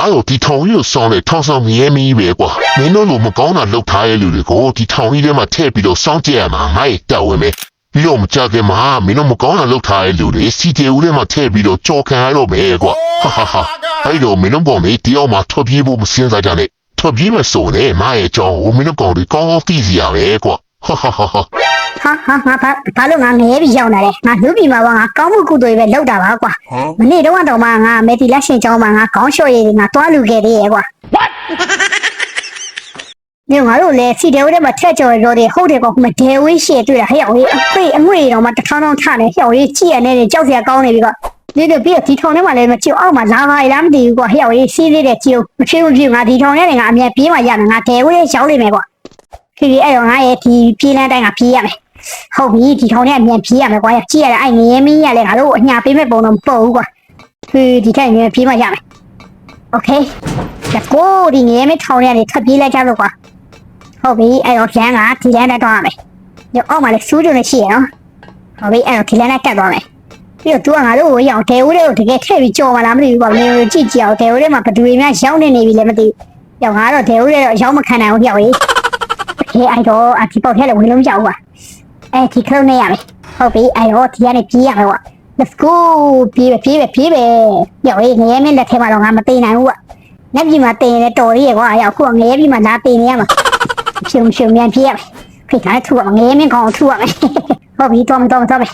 ငါတို့ဒီထောင်ကြီးကိုစောင်းတဲ့ထောင်ဆောင်မြဲမီးပဲကွာမင်းတို့လိုမကောင်းတာလုပ်ထားရဲ့လူတွေကိုဒီထောင်ကြီးထဲမှာထည့်ပြီးတော့စောင်းကြရမှာငါ့ရဲ့တက်ဝင်မယ်ပြီးတော့မကြခင်မှာမင်းတို့မကောင်းတာလုပ်ထားရဲ့လူတွေစီတီဦးထဲမှာထည့်ပြီးတော့ကြော်ခံရတော့မယ်ကွာဟာဟာဟာအဲ့တော့မင်းတို့ကောင်လေးတယောက်မှထွက်ပြေးဖို့မစင်စားကြနဲ့ထွက်ပြေးမယ်ဆိုရင်ငါ့ရဲ့အကြောင်းကိုမင်းတို့ကောင်တွေကောင်းကောင်းသိစီရပဲကွာဟာဟာဟာ ဟာဟာဟာငါဘာဘာလို့ငါငဲပြီးရောက်လာလဲငါလူပြည်မှာပါငါကောင်းမှုကုသိုလ်ပဲလောက်တာပါကွာမနေ့တော့တော့မှငါမေတီလက်ရှင်ကျောင်းမှာငါခေါင်းလျှော့ရည်ငါတွားလူခဲ့သေးရဲ့ကွာညငါတို့လည်းစီတဲဝဲမှာထက်ကြော်ရော်တယ်ဟုတ်တယ်ကောမဒဲဝေးရှေ့တွေ့တာဟဲ့အောင်အခွေအငွေတော့မှတထောင်းထောင်းထနေဟဲ့အောင်ကြည့်ရနေကြောက်စရာကောင်းနေပြီကွာဒီတော့ပြီးတော့ဒီထောင်ထဲမှာလည်းမချစ်အောက်မှာလာပါလားမသိဘူးကွာဟဲ့အောင်စီးသေးတယ်ကြည့်မချစ်ဘူးပြငါဒီထောင်ထဲနေငါအမြဲပြေးမှရမယ်ငါဒဲဝေးရောက်လိမ့်မယ်ကွာဒီအဲ့တော့ငါရဲ့ဒီပြေးလန်းတိုင်းကပြေးရမယ် ဟုတ်ပြီဒီထောင်ထဲအမြန်ပြေးရမယ်ကွာကြည့်ရတဲ့အဲ့ငရဲမင်းရလဲငါတို့အညာပေးမဲ့ပုံတော့မပေါ်ဘူးကွာဒီဒီထိုင်ငရဲပြေးမှရမယ်โอเค let's go ဒီငရဲမင်းထောင်ထဲကနေထပ်ပြေးလိုက်ကြလို့ကွာဟုတ်ပြီအဲ့တော့လမ်းကဒီလမ်းနဲ့တော့ရမယ်ညအောက်မှာလည်းစူးကြုံနေရှိရနော်ဟုတ်ပြီအဲ့တော့ဒီလမ်းနဲ့တက်သွားမယ်ပြီးတော့သူကငါတို့ကိုရအောင်ဒဲဦးလေးကိုတကယ်ထည့်ပြီးကြော်မလားမသိဘူးကွာမင်းတို့ကြည့်ကြည့်အောင်ဒဲဦးလေးမှာဘယ်သူတွေများရောက်နေနေပြီလဲမသိဘူးရောက်ငါတော့ဒဲဦးလေးတော့ရောက်မခံနိုင်ဘူးပြောက်ကြီးโอเคအဲ့တော့အဒီပေါက်ထဲလည်းဝင်လို့မကြောက်ဘူးကွာ အဲဒီခုံးနေရမယ်ဟုတ်ပြီအဲ့တော့ဒီကနေပြေးရမယ်ကွာ let's go ပြေးပဲပြေးပဲပြေးပဲရောက်ရေးငရဲမင်းလက်ထဲမှာတော့ငါမတင်နိုင်ဘူးကွာလက်ပြမှာတင်ရင်တော်ရည်ကွာရောက်ခုကငရဲပြမှာလာတင်နေရမှာဖြုံဖြုံမြန်ပြေးရမယ်ခေတ်ထားထူရမယ်ငရဲမင်းကောင်ထူရမယ်ဟုတ်ပြီတော်မတော်မတော်ပဲ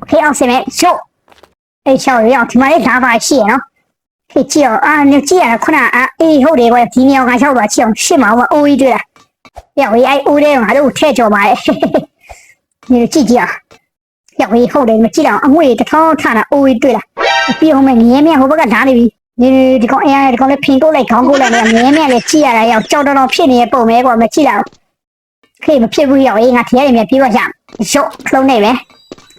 okay အောင်စမယ်ရှို့အဲ့ရှောက်ရအောင်ဒီမှာလေးလာပါရှိရနော်ခေကြည့်အောင်အာညကြည့်ရတာခုနအာအေးဟုတ်တယ်ကွာဒီမြောင်ကရောက်သွားချင်အောင်ရှစ်မအောင်အိုးကြီးတွေ့လားရောက်ရေးအဲ့အိုးတဲ့ငါတို့ထည့်ကြော်ပါလေ ပြီးအောင်မယ်ငရဲမြဟိုဘက်ကဓာနေပြီဒီဒီကောင်အဲဒီကောင်လေးဖင်ကိုလိုက်ခေါင်းကိုလိုက်နေငရဲမြလည်းကြည့်ရတာရောက်ကြောက်တော်တော်ဖြစ်နေတဲ့ပုံပဲကွာမကြည့်တော့ခေမဖြစ်ဘူးရောက်ရေးငါထရဲနေမြပြေးပါရရုပ်ခလုံးနေပဲ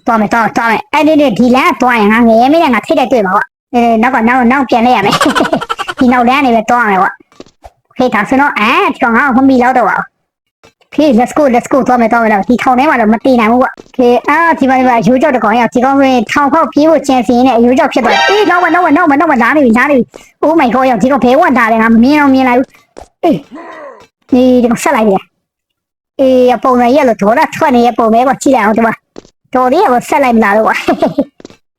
တော်မယ်တော်တော်မယ်အဲ့ဒီဒီလမ်းသွားရင်ငါငရဲမြနဲ့ငါထိတဲ့တွေ့မှာကွာအဲနောက်ကနောက်နောက်ပြန်လိုက်ရမယ်ဒီနောက်လမ်းနေပဲသွားမယ်ကွာခေဒါဆိုတော့အဲဒီကောင်ငါ့ကိုမမီလောက်တော့ပါဘူး Okay let's go let's go သွားမယ်သွားမယ်တော့ဒီထောင်ထဲမှာတော့မတည်နိုင်ဘူးကွာ Okay အာဒီမှာဒီမှာရိုးကြောက်တကောင်ရောက်ဒီကောင်ဆိုရင်ထောင်ဖောက်ပြေးဖို့ကြံစည်နေရိုးကြောက်ဖြစ်သွားတယ်အေးနောက်မနောက်မနောက်မနောက်မလာနေပြီလာနေပြီ Oh my god ရောက်ဒီကောင်ဘဲဝတ်တာတယ်ငါမမြင်တော့မြင်လိုက်ဘူးအေးဒီဒီကောင်ဆက်လိုက်ပြီအေးပုံစံရက်လို့ဒေါ်လာထွက်နေရပုံပဲကွာကြည့်လိုက်အောင်ဒီမှာတော်လေးကဆက်လိုက်မလားတော့ကွာ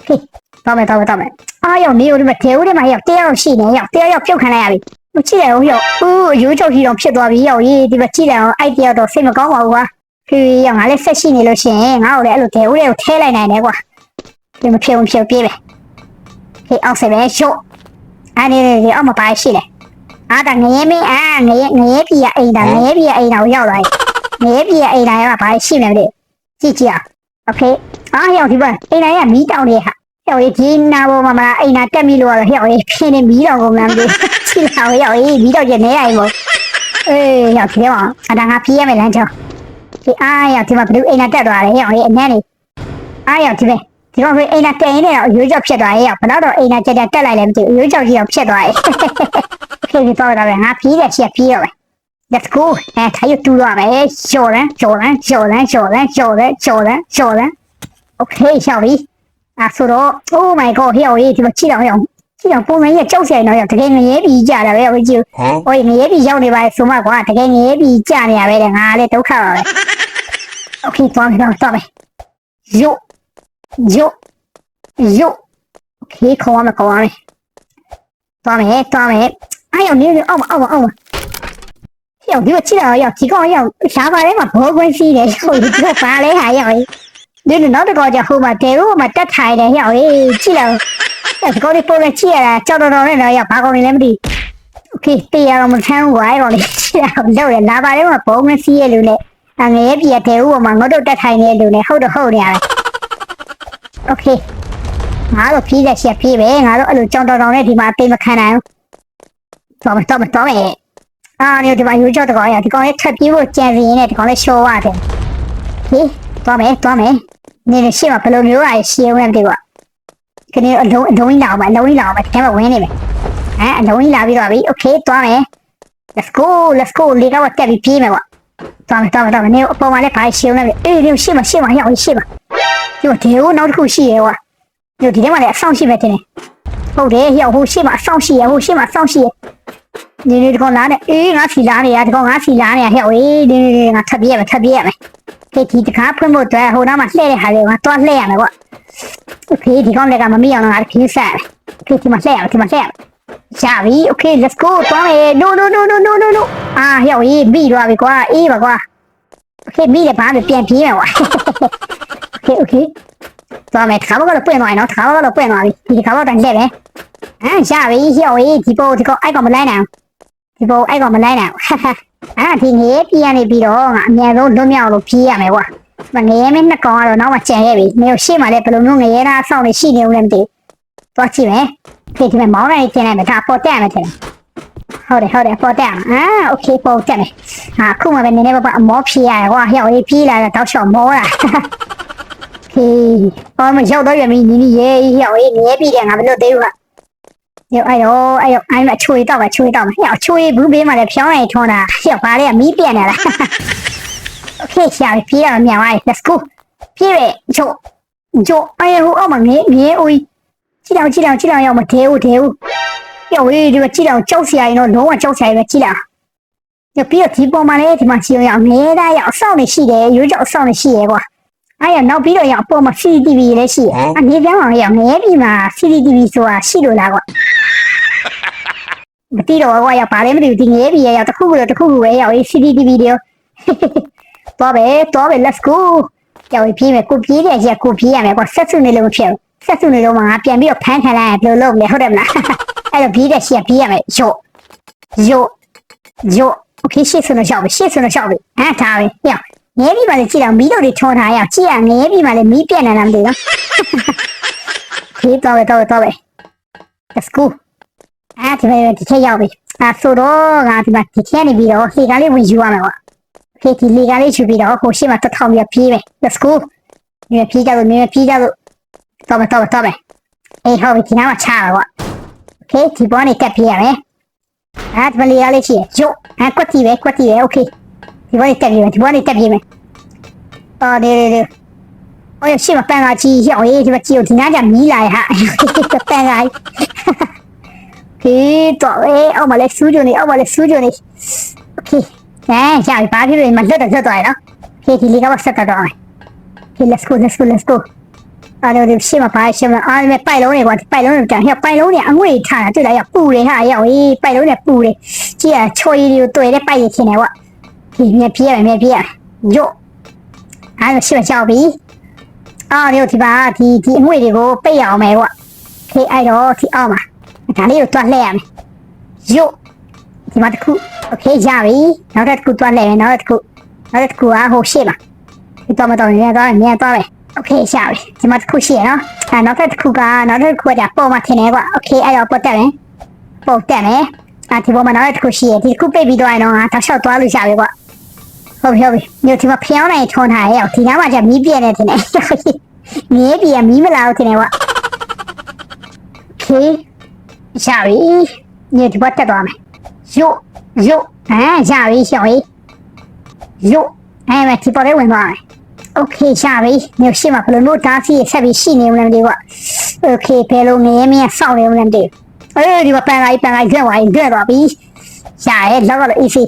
Okay သွားမယ်သွားမယ်သွားမယ်အားရောက်နေဦးဒီမှာဒေဦးဒီမှာရောက်တရားရောက်ရှိနေရောက်တရားရောက်ပြုတ်ခံလိုက်ရပြီ မကြည့်ရဘူးရောက်ဦးရိုးချုပ်ကြီးတော့ဖြစ်သွားပြီရောက်ရေးဒီမှာကြည့်လိုက်အောင်အိုက်တယောက်တော့စိတ်မကောင်းပါဘူးကွာဖြူရောက်ငါလည်းဆက်ရှိနေလို့ရှိရင်ငါ့ကိုလည်းအဲ့လိုဒေဦးလေးကိုထဲလိုက်နိုင်တယ်ကွာဒီမဖြစ်ဘူးဖြစ်ပြေးပဲဟေးအောက်ဆက်ပဲရှုပ်အဲ့ဒီဒီအောက်မှာပါရှိတယ်အားတာငရဲမင်းအာငရဲငရဲပြအိမ်တာငရဲပြအိမ်တာကိုရောက်လာငရဲပြအိမ်တာကဘာရှိမလဲမသိကြည့်ကြည့်အောင်โอเคအားရောက်ဒီဘက်အိမ်တိုင်းကမီးတောင်နေဟာ ဟဲ့ဒီနာဘောမှာမလားအိမ်နာတက်ပြီလို့ကတော့ဟဲ့ဖင်းနေမီးတောင်ကုန်လားမသိကြည့်လာဟဲ့မီးတောင်ကျနေရရင်မို့အေးရောက်ဒီမှာအတန်ကပြေးရမယ်လမ်းကြောင်းဒီအားရောက်ဒီမှာဘလူးအိမ်နာတက်သွားတယ်ဟဲ့အနည်းနေအားရောက်ဒီပဲဒီတော့အိမ်နာတက်ရင်လည်းရိုးကြောက်ဖြစ်သွားရဲ့ဘယ်တော့အိမ်နာကြက်တက်တက်လိုက်လည်းမသိဘူးရိုးကြောက်ကြီးအောင်ဖြစ်သွားရဲ့ဖြစ်ပြီးတော့တော့ငါပြေးတယ်ချက်ပြေးတော့ Let's go အဲထိုင်တူတော့မယ်ကျော်ရန်ကျော်ရန်ကျော်ရန်ကျော်ရန်ကျော်ရန်ကျော်ရန်ကျော်ရန် Okay ရှောက်ပြီ အဲဆိုတော့ Oh my god ဟဲ့ဟေးဒီမှာကြည့်တော့ဟဲ့ကြည့်တော့ပုံမှန်ကြီးကြောက်စရာတော့တကယ်ငရဲပြီးကြတာပဲဟိုကြည့် Huh? ဟိုငရဲပြီးရောက်နေပါလေဆိုမှကွာတကယ်ငရဲပြီးကြနေရပဲတဲ့ငါလည်းဒုက္ခပါပဲ Okay သွားပြီတော့သွားပြီယိုယိုယို Okay ခေါ်ရမယ်ခေါ်ရမယ်သွားမယ်သွားမယ်အဲ့ရောက်နေအောက်မှာအောက်မှာအောက်မှာရောက်ဒီကကြည့်တော့ရောက်ဒီကောင်ရောက်ရှားပါထဲမှာဘောခွင့်ရှိတယ်ဟုတ်ဒီကပါလဲဟာရောက် ဒီနောက်တစ်ခေါက်ကျဟိုမှာတဲလို့မှာတက်ထိုင်တယ်ရောက်ရေးကြည့်တော့ဒီကောင်လေးပေါ်လဲကြည့်ရတာကြောက်တော်တော်နဲ့တော့ရောက်ဘာကောင်လေးလဲမသိ โอเคတေးရအောင်မထမ်းဘူးကွာအဲ့ကောင်လေးကြည့်အောင်လုပ်ရလာပါထဲမှာဘုံမစီးရလူနဲ့အငရဲပြတဲ့ဥပမာငုတ်တော့တက်ထိုင်နေတဲ့လူနဲ့ဟုတ်တော့ဟုတ်နေရတယ်โอเคငါတို့ဖြီးလက်ချက်ဖြီးပဲငါတို့အဲ့လိုကြောင်တော်တော်နဲ့ဒီမှာတိတ်မခံနိုင်ဘူးတော့မတော့မတော့မယ်အာဒီဒီမှာယူကြောက်တကောင်ရဒီကောင်လေးထပ်ပြေးဖို့ကြံစီရင်းနဲ့ဒီကောင်လေးရှိုးရတယ်ဟေး သွားမယ်သွားမယ်နေရရှိမှာဘယ်လိုမျိုးอ่ะရှင်းဝင်ပြီကွာခဏအလုံးအလုံးကြီးလာအောင်ပါအလုံးကြီးလာအောင်ပါဒီမှာဝင်နေမယ်ဟမ်အလုံးကြီးလာပြီးတော့ပြီ okay သွားမယ် let's go let's go လေတော့တက်ပြီးပြေးမယ်ကွာသွားမယ်သွားမယ်သွားမယ်နေအပေါ်မှာလည်းဘာရှင်းနေပြီအေးနေရှိမှာရှိမှာရောက်ရှိမှာဒီဒီဟိုနောက်တစ်ခုရှိရဲကွာဒီဒီထဲမှာလည်းအဆောင်ရှိပဲတင်တယ်ဟုတ်တယ်ရောက်ဟိုရှိမှာအဆောင်ရှိရဟိုရှိမှာအဆောင်ရှိရနေနေဒီကောင်လားနဲ့အေးငါဖြီလားနေရဒီကောင်ငါဖြီလားနေရဟဲ့ဝေးနေနေငါထပ်ပြေးရမယ်ထပ်ပြေးရမယ် ဖေးဒီတကားဖွင့်ဖို့အတွက်ဟိုနောက်မှာလှည့်တဲ့ဟာတွေကသွားလှည့်ရမယ်ပေါ့ဖေးဒီကောင်တွေကမမိအောင်ငါတခင်းဆက်ဖေးဒီမှာလှည့်ရမယ်ဒီမှာလှည့်ရမယ်ရပြီ okay let's go သွားမယ် no no no no no no no အာရောက်ရေးပြီးသွားပြီကွာအေးပါကွာ okay ပြီးတယ်ဘာမှပြန်ပြေးမယ်ကွာ okay okay သွားမယ်တခါတော့ပွင့်သွားရင်နော်တခါတော့ပွင့်သွားပြီဒီတခါတော့တန်လှည့်ပဲဟမ်ရပြီရောက်ရေးဒီပေါ်ဒီကောင်အိုက်ကောင်မလိုက်နိုင်ဘူးဒီပေါ်အိုက်ကောင်မလိုက်နိုင်ဘူး အာဒီငရေပြရနေပြီးတော့ငါအမြန်ဆုံးလွတ်မြောက်လို့ပြေးရမယ်ကွာမငရေမင်းနှစ်ကောင်ကတော့နောက်မှကြံခဲ့ပြီမင်းတို့ရှေ့မှာလည်းဘယ်လိုမျိုးငရေသားဆောင်းနေရှိနေဦးလဲမသိဘူးသွားကြည့်မယ်ဒီဒီမှာမောင်းနေတင်လိုက်မယ်ဒါပေါ်တက်မယ်ထင်တယ်ဟုတ်တယ်ဟုတ်တယ်ပေါ်တက်အောင်အာโอเคပေါ်တက်မယ်ဟာအခုမှပဲနည်းနည်းပါးပါအမောဖြေရတယ်ကွာဟျော်ရေးပြေးလာတော့တောက်ချော်မောတာ ဟေးအော်မရောက်တော့ရမီနီနီရေရောက်ရေးမြဲပြီတယ်ငါမလို့သေးဘူးက ရောက်အဲ့တော့အဲ့တော့အဲ့မှာချွေတော့ပါချွေတော့မှာရောက်ချွေဘူးဘေးမှာလည်းဖြောင်းနေထွန်းတာရောက်ပါလေမီးပြက်နေလားโอเคရှာပြေးရမြန်ပါ let's go ပြေးရဂျိုဂျိုအဲ့ဟိုအောက်မှာငေးငေးဦးကြည့်တော့ကြည့်တော့ကြည့်တော့ရောက်မတဲဦးတဲဦးရောက်ရေးဒီမှာကြည့်တော့ကြောက်စရာရင်တော့လုံးဝကြောက်စရာပဲကြည့်လားရောက်ပြီးတော့ဒီပေါ်မှာလည်းဒီမှာကြည့်ရအောင်ငေးသားရောက်အဆောင်နေရှိတယ်ရိုးကြောက်အဆောင်နေရှိရကွာ အဲ့ရနောက်ပြီးတော့ရအပေါ်မှာ CCTV လည်းရှိတယ်အနေပြောင်းအောင်ရငဲပြီးမှာ CCTV ဆိုတာရှိလို့လားကွာမတိတော့ကွာရပါလဲမသိဘူးဒီငဲပြီးရရတခုခုတော့တခုခုပဲရောက်ရေး CCTV တွေရောတော့ပဲတော့ပဲ let's go ကြောက်ပြေးမယ်ကိုပြေးတယ်ကြီးကိုပြေးရမယ်ကွာဆက်စုနေလို့မဖြစ်ဘူးဆက်စုနေတော့မှငါပြန်ပြီးတော့ဖမ်းခံလိုက်ရင်ဘယ်လိုလုပ်မလဲဟုတ်တယ်မလားအဲ့တော့ပြေးတဲ့ရှက်ပြေးရမယ်ရော့ရော့ရော့ okay ရှေ့ဆုံးတော့ရှောက်ပြီရှေ့ဆုံးတော့ရှောက်ပြီဟမ်ဒါပဲညော ငဲပြီးမှလည်းကြည့်တော့မီးတို့တွေထော်ထားရအောင်ကြည့်ရငဲပြီးမှလည်းမီးပြက်နေတာမသိတော့ခေးတော့ပဲတော့တော့ပဲ Let's go အဲ့ဒီပဲဒီချက်ရောက်ပြီအဲ့ဆိုတော့ငါဒီမှာဒီချက်နေပြီးတော့ဟေကလေးဝင်ယူရမယ်ကွာခေးဒီလေကလေးချူပြီးတော့ဟိုရှေ့မှာတစ်ထောင်ပြီးပြေးမယ် Let's go မြေပြေးကြလို့မြေပြေးကြလို့တော့ပဲတော့ပဲတော့ပဲအေးဟောဒီနားမှာချတာကွာ Okay ဒီဘောနေတက်ပြေးရမယ်အဲ့ဒီလေကလေးချီရုပ်အဲ့ကွက်တီပဲကွက်တီပဲ Okay ဒီဘောလေးတက်ပြေးမယ်ဒီဘောလေးတက်ပြေးမယ်အော်နေနေနေအော်ရရှိမပန်းကကြီးရောက်ရေးဒီမကြီးကိုဒီနားကျမီးလာရဟာပန်းကကြီးခေတော့အေးအောက်မှာလဲစူးကြနေအောက်မှာလဲစူးကြနေโอเคအဲရပြီဘာဖြစ်လို့မလွတ်တော့လွတ်သွားရနော်ခေဒီလေးကဆက်တော့တော့ခေ let's go let's go let's go အဲ့တော့ဒီရှိမပါရှိမအားမပိုက်လုံးတွေကွာပိုက်လုံးတွေကန်ဟဲ့ပိုက်လုံးတွေအငွေထားတာတွေ့လားရောက်ပူတယ်ဟာရောက်ရေးပိုက်လုံးတွေပူတယ်ကြည့်ရချွေတွေကိုတွေ့တဲ့ပိုက်ရချင်းတယ်ကွာ ဒီမြက်ပြရမြက်ပြရညို့အဲ့ဒါရှိမချောက်ပြီအော်ဒီဒီပါဒီဒီအငွေတွေကိုပိတ်ရအောင်မယ်ကွခေအဲ့တော့ဒီအောက်မှာဒါလေးကိုတွားလှည့်ရမယ်ညို့ဒီမှာတစ်ခုโอเคရပြီနောက်တစ်ခုတွားလှည့်မယ်နောက်တစ်ခုနောက်တစ်ခုကဟိုရှေ့မှာဒီတော့မတော့နေတော့နေတော့ပဲโอเคရပြီဒီမှာတစ်ခုရှိရနော်အဲနောက်တစ်ခုကနောက်တစ်ခုကဒါပုံမှထင်တယ်ကွโอเคအဲ့တော့ပတ်တက်မယ်ပုံတက်မယ်အာဒီပေါ်မှာနောက်တစ်ခုရှိရဒီတစ်ခုပိတ်ပြီးတော့ရင်တော့ငါတောက်လျှောက်သွားလို့ရပြီကွ ဟုတ်ပြီဟုတ်ပြီမြို့ဒီမှာဖျောင်းနိုင်ထွန်းထားရဲ့ဒီနားမှာကျမီးပြည့်နေတယ်မီးပြည့်မီးမလာဘူးတင်နေကွာโอเคရပြီမြို့ဒီဘက်တက်သွားမယ်ယို့ယို့အဲရပြီရှောင်းရေးယို့အဲမဒီပေါ်လေးဝင်သွားမယ်โอเคရပြီမြို့ရှိမှာဘယ်လိုမျိုးဓာတ်စီဆက်ပြီးရှိနေဦးလဲမသိဘူးကွာโอเคဘယ်လိုငရဲမင်းစောင့်နေဦးလဲမသိဘူးအဲဒီမှာပန်လိုက်ပန်လိုက်ကြွသွားရင်ကြွသွားပြီရရဲ့လောက်တော့ easy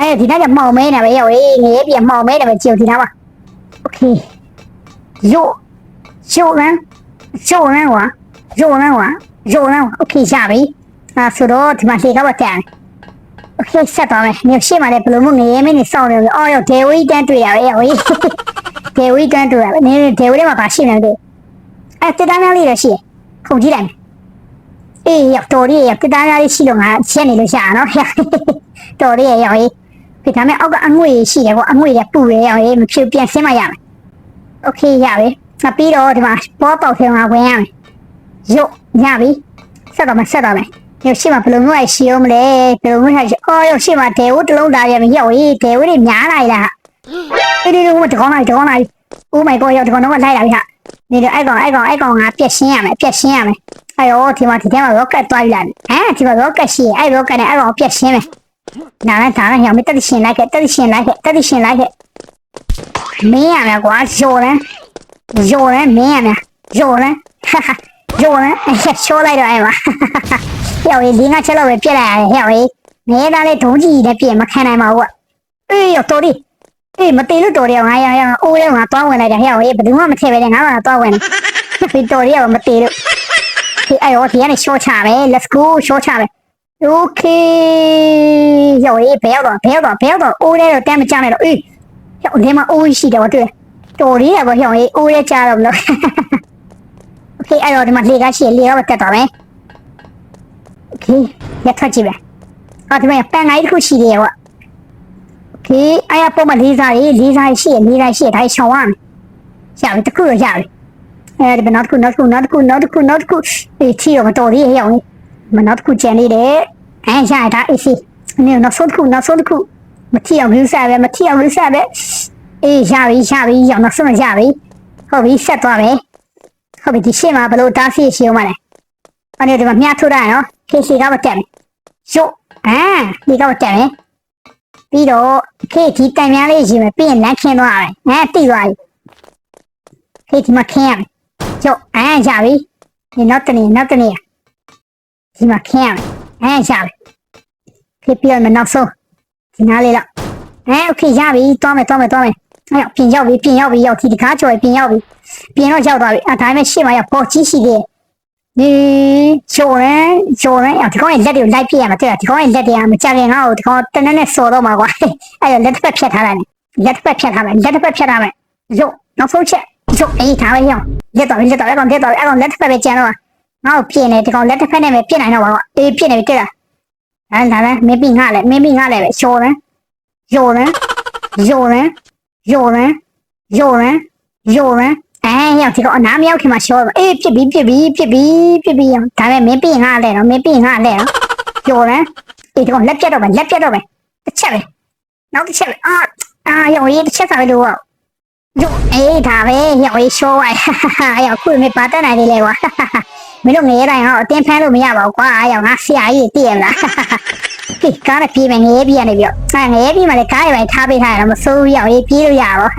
အဲ့ဒီနားကမောင်မဲနေပဲရောက်ရေးငရေပြန်မောင်မဲနေပဲကြည့်ဒီနားပါโอเคယိုယိုရန်ယိုရန်ဝါယိုရန်ဝါယိုရန်โอเคရပြီအဲဆိုတော့ဒီမှာလေကပါတန်โอเคဆက်သွားမယ်မြို့ရှိမှလည်းဘယ်လိုမှငရေမင်းနေစောင့်နေပြီအော်ရောက်ဒေဝီတန်းတွေ့ရပဲရောက်ရေးဒေဝီတန်းတွေ့ရပဲနင်းဒေဝီထဲမှာပါရှိနေတယ်အဲ့တက်တန်းလေးလည်းရှိရခုန်ကြည့်လိုက်အေးရောက်တော်လေးရောက်တက်တန်းလေးရှိလို့ငါချက်နေလို့ရှာနော်တော်လေးရောက် ရေး ဒီဒါမဲ့အောက်ကအငွေရှိတယ်ပေါ့အငွေရပူရရရေးမဖြစ်ပြန်ဆင်းမရမယ်โอเคရပြီနောက်ပြီးတော့ဒီမှာပေါ်ပေါက်ထဲမှာဝင်ရမယ်ရုတ်ရပြီဆက်တော့မဆက်တော့မယ်ရုပ်ရှိမှာဘယ်လိုမျိုးရှိအောင်မလဲဘယ်လိုမျိုးရှိအော်ရုပ်ရှိမှာဒေဝတလုံးသားရမယ်ရောက်ရေးဒေဝတွေများလာလားဒီဒီဒီတကောင်းလိုက်တကောင်းလိုက် Oh my god ရောက်တကောင်းတော့လိုက်လာပြီဟာနေတော့အဲ့ကောင်အဲ့ကောင်အဲ့ကောင်ငါပြက်ရှင်းရမယ်ပြက်ရှင်းရမယ်အဲ့ရောဒီမှာဒီထဲမှာ rocket တွားယူလိုက်ဟမ်ဒီမှာ rocket ရှိအဲ့ rocket နဲ့အဲ့ကောင်ပြက်ရှင်းမယ် နားနဲ့ဒါနဲ့ရောင်မတက်တရှင်လိုက်ခဲ့တက်တရှင်လိုက်ခဲ့တက်တရှင်လိုက်ခဲ့မင်းရမယ်ကွာရော်လဲရော်လဲမင်းရမယ်ရော်လဲဟာဟာရုပ်နဲ့ရှောလိုက်တော့အဲ့မှာဟဲ့ဝေးဒီငါချက်တော့ပဲပြက်လိုက်ရတယ်ဟဲ့ဝေးငဲသားလေးဒုံးကြီးနဲ့ပြက်မခံနိုင်ပါဘူးကအေးရတော်ဒီအေးမတေလို့တော်တယ်ငါရရအိုးလေးငါသွားဝင်လိုက်တယ်ဟဲ့ဝေးဘယ်သူမှမထည့်ပဲငါကသွားဝင်တယ်ဒီတော်ရီကမတေလို့ဒီအဲ့ရောဒီကနေရှော့ချပဲ let's go ရှော့ချပဲ okay ဟဲ့ဝေးဘယ်ရောက်တော့ဘယ်ရောက်တော့ဘယ်ရောက်တော့အိုးလေးတော့တမ်းမကြနဲ့တော့အေးဟဲ့ဒီမှာအိုးရှိတယ်ဗောတွေ့တော်ရီကဗောဟဲ့ဝေးအိုးလေးကြားတော့မလို့ โอเคအဲ့တော့ဒီမှာလေကားရှိရလေကားပဲတက်သွားမယ်โอเคရထွက်ကြည့်ပဲအော်ဒီမှာပန်ငိုင်းတစ်ခုရှိသေးရဲ့ကွာโอเคအဲ့ရပုံမလေးစားရေးလေးစားရှိရလေးစားရှိရဒါရှောင်းရမယ်ရပြီတစ်ခုတော့ရပြီအဲဒီဘနောက်တစ်ခုနောက်တစ်ခုနောက်တစ်ခုနောက်တစ်ခုနောက်တစ်ခုအေးချီတော့မတော်သေးရဲ့ရောက်နေ မနောက်တစ်ခုကျန်နေတယ်အဲရရတာအေးစီနေနောက်ဆုံးတစ်ခုနောက်ဆုံးတစ်ခုမထီအောင်ယူစားပဲမထီအောင်ယူစားပဲအေးရပြီရပြီရောက်နောက်ဆုံးရပြီဟုတ်ပြီဆက်သွားမယ်ဟုတ်ပြီဒီရှေ့မှာဘလို့တားဆီးရှင်းအောင်မလဲ။အဲ့ဒီမှာမြားထိုးတာနော်။ခေစီကမတက်မယ်။ရုပ်အာဒီကမတက်မယ်။ပြီးတော့ခေဒီတိုင်များလေးယူမယ်ပြီးရင်လမ်းခင်းသွားမယ်။အဲတိသွားပြီ။ခေဒီမှာခင်းရမယ်။ရုပ်အာရပြီ။ဒီနောက်တနေ့နောက်တနေ့ ဒီမှာခင်းရမယ်။အဲရပြီ။ခေပြီးတော့နောက်ဆုံးဒီနားလေးတော့အဲโอเคရပြီ။သွားမယ်သွားမယ်သွားမယ်။အဲ့ပြင်ရောက်ပြီပြင်ရောက်ပြီရောက်ဒီတကားကျော်ပြင်ရောက်ပြီ ပြင်တော့ရောက်သွားပြီအဲဒါပေမဲ့ရှေ့မှာရောက်ပေါ်ကြီးရှိသေးတယ်ဒီချိုးရင်ချိုးရင်ဒီကောင်ရဲ့လက်တွေကိုလိုက်ပြရမှာတဲ့ဒီကောင်ရဲ့လက်တွေကမကြခင်ငါ့ကိုဒီကောင်တနက်နဲ့စော်တော့မှာကွာအဲ့တော့လက်တစ်ဖက်ဖြတ်ထားလိုက်လက်တစ်ဖက်ဖြတ်ထားလိုက်လက်တစ်ဖက်ဖြတ်ထားမယ်ရုပ်နောက်ဆုံးချက်ရုပ်အေးထားပဲရောလက်တော့လက်တော့အဲ့ကောင်လက်တော့အဲ့ကောင်လက်တစ်ဖက်ပဲကျန်တော့ ငါ့ကိုပြင်းနေဒီကောင်လက်တစ်ဖက်နဲ့ပဲပြင်းနိုင်တော့ပါကွာအေးပြင်းနေပြီတဲ့လားအဲ့ဒါလည်းမင်းပြီးငါလည်းမင်းပြီးငါလည်းပဲချိုးရင်ယိုရင်ယိုရင်ယိုရင်ယိုရင်ယိုရင်အဲရောက်ဒီတော့အနားမရောက်ခင်မှာရှောအေးဖြစ်ပြီဖြစ်ပြီဖြစ်ပြီဖြစ်ပြီဒါပေမဲ့မင်းပြင်ငါလဲတော့မင်းပြင်ငါလဲတော့ကျော်တယ်အေးဒီကောင်လက်ပြတ်တော့မယ်လက်ပြတ်တော့မယ်တစ်ချက်ပဲနောက်တစ်ချက်ပဲအာအာရောက်ရေးတစ်ချက်စားပဲလို့ တို့အေးဒါပဲရောက်ရေးရှိုးလိုက်ဟာရောက်ခုမေပါတတ်နိုင်တယ်လေကွာမင်းတို့ငရေတိုင်းဟောအတင်းဖမ်းလို့မရပါဘူးကွာရောက်ငါဆရာကြီးတည့်ရမလားဟိကားနဲ့ပြေးမယ်ငရေပြေးရနေပြီဟာငရေပြေးမှလည်းကားရပိုင်းထားပေးထားရတော့မစိုးဘူးရောက်ရေးပြေးလို့ရပါဘူး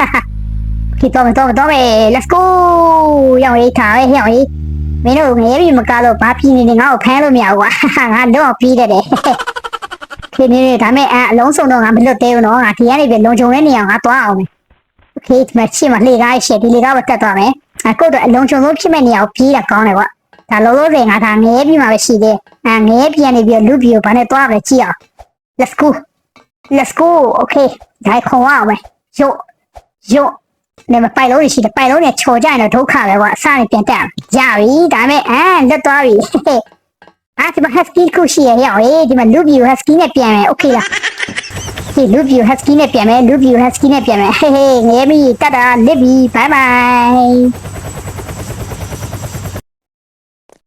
ဟိတော့မတော့တော့ပဲ let's go ရောက်ရေးထားပဲရောက်ရေးမင်းတို့ငရေပြေးမကားလို့ဘာပြေးနေနေငါ့ကိုဖမ်းလို့မရဘူးကွာငါတော့ပြေးတတ်တယ်ဒီနေ့ဒါမဲ့အလုံးစုံတော့ငါမလွတ်သေးဘူးနော်ငါဒီကနေပြလုံခြုံတဲ့နေရာငါသွားအောင် ဖေးမှရှိမှလေကားရှိဒီလေကားပဲတက်သွားမယ်အခုတော့အလုံးချုံဆုံးဖြစ်မဲ့နေရာကိုပြေးတာကောင်းတယ်ကွာဒါလောလောဆယ်ငါဒါငဲပြီးမှပဲရှိသေးအဲငဲပြန်နေပြီးလူပြီးကိုဘာနဲ့သွားပဲကြည့်အောင် let's go let's go okay ဒါခေါ်ရအောင်ပဲယော့ယော့နေမပိုက်လုံးတွေရှိတယ်ပိုက်လုံးတွေချော်ကြရင်တော့ဒုက္ခပဲကွာအစနေပြန်တက်ရပြီဒါပေမဲ့အဲလွတ်သွားပြီအားဒီမှာ husky ခုရှိရရအောင်ဟေးဒီမှာလူပြီး husky နဲ့ပြန်မယ် okay လား ဒီ loop view husky နဲ့ပြန်မယ် loop view husky နဲ့ပြန်မယ်ဟေးဟေးငဲမီတတ်တာလစ်ပြီ bye bye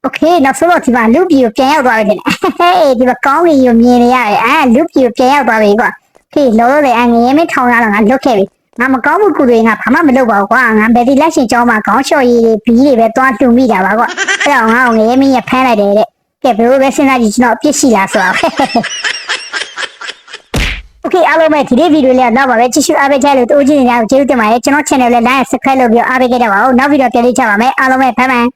okay နောက်ဆုံးတော့ဒီမှာ loop view ပြန်ရောက်သွားပြီတဲ့ဟေးဒီမှာကောင်းကင်ကိုမြင်နေရတယ်အာ loop view ပြန်ရောက်သွားပြီကွာ okay လောလောလေအငဲမထောင်ရတော့ငါလွတ်ခဲ့ပြီငါမကောင်းဘူးကုတွေငါဘာမှမလုပ်ပါဘူးကွာငါဘယ်ဒီလက်ရှင်ကျောင်းမှာခေါင်းလျှော်ရည်တွေဘီးတွေပဲတွားတူမိတာပါကွာအဲ့တော့ငါ့ကိုငရဲမင်းရဖမ်းလိုက်တယ်တဲ့ကဲဘယ်လိုပဲစဉ်းစားကြည့်ကျွန်တော်အပြစ်ရှိလားဆိုတာ โอเคအားလုံးပဲဒီနေ့ဗီဒီယိုလေးကတော့ပါပဲကြည့်ရှုအားပေးကြလို့တိုးကြည့်နေကြလို့ကျေးဇူးတင်ပါတယ်ကျွန်တော် channel လေး like subscribe လုပ်ပြီးအားပေးခဲ့ကြပါဦးနောက်ဗီဒီယိုပြန်လေးချပါမယ်အားလုံးပဲဘိုင်ဘိုင်